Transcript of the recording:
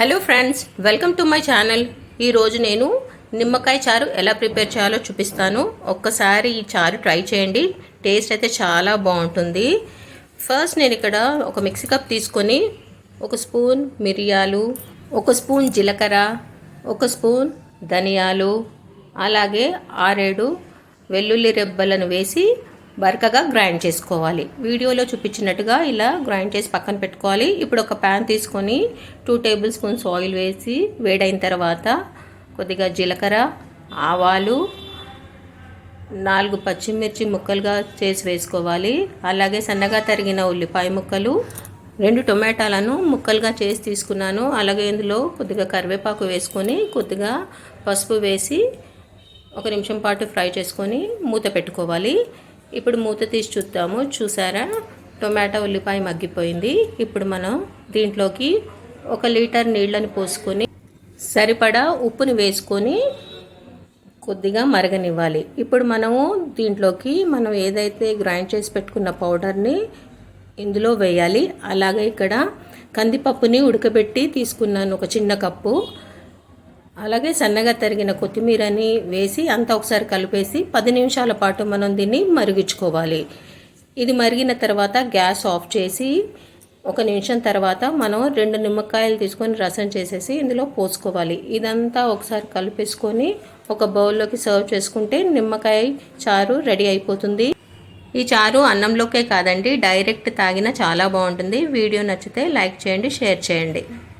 Hello friends welcome to my channel. ఈరోజు నేను నిమ్మకాయ చారు ఎలా ప్రిపేర్ చేయాలో చూపిస్తాను. ఒక్కసారి ఈ చారు ట్రై చేయండి. టేస్ట్ అయితే చాలా బాగుంటుంది. ఫస్ట్ నేను ఇక్కడ ఒక మిక్సీ కప్ తీసుకొని ఒక స్పూన్ మిరియాలు ఒక స్పూన్ జీలకర్ర ఒక స్పూన్ ధనియాలు అలాగే ఆరేడు వెల్లుల్లి రెబ్బలను వేసి బరకగా గ్రైండ్ చేసుకోవాలి. వీడియోలో చూపించినట్టుగా ఇలా గ్రైండ్ చేసి పక్కన పెట్టుకోవాలి. ఇప్పుడు ఒక ప్యాన్ తీసుకొని టూ టేబుల్ స్పూన్స్ ఆయిల్ వేసి వేడైన తర్వాత కొద్దిగా జీలకర్ర ఆవాలు నాలుగు పచ్చిమిర్చి ముక్కలుగా చేసి వేసుకోవాలి. అలాగే సన్నగా తరిగిన ఉల్లిపాయ ముక్కలు రెండు టొమాటాలను ముక్కలుగా చేసి తీసుకున్నాను. అలాగే ఇందులో కొద్దిగా కరివేపాకు వేసుకొని కొద్దిగా పసుపు వేసి ఒక నిమిషం పాటు ఫ్రై చేసుకొని మూత పెట్టుకోవాలి. ఇప్పుడు మూత తీసి చూద్దాము. చూసారా? టొమాటో ఉల్లిపాయ మగ్గిపోయింది. ఇప్పుడు మనం దీంట్లోకి ఒక లీటర్ నీళ్ళని పోసుకొని సరిపడా ఉప్పుని వేసుకొని కొద్దిగా మరగనివ్వాలి. ఇప్పుడు మనము దీంట్లోకి మనం ఏదైతే గ్రైండ్ చేసి పెట్టుకున్న పౌడర్ని ఇందులో వేయాలి. అలాగే ఇక్కడ కందిపప్పుని ఉడకబెట్టి తీసుకున్నాను ఒక చిన్న కప్పు. అలాగే సన్నగా తరిగిన కొత్తిమీరని వేసి అంతా ఒకసారి కలిపేసి పది నిమిషాల పాటు మనం దీన్ని మరిగించుకోవాలి. ఇది మరిగిన తర్వాత గ్యాస్ ఆఫ్ చేసి ఒక నిమిషం తర్వాత మనం రెండు నిమ్మకాయలు తీసుకొని రసం చేసేసి ఇందులో పోసుకోవాలి. ఇదంతా ఒకసారి కలిపేసుకొని ఒక బౌల్లోకి సర్వ్ చేసుకుంటే నిమ్మకాయ చారు రెడీ అయిపోతుంది. ఈ చారు అన్నంలోకే కాదండి డైరెక్ట్ తాగినా చాలా బాగుంటుంది. వీడియో నచ్చితే లైక్ చేయండి షేర్ చేయండి.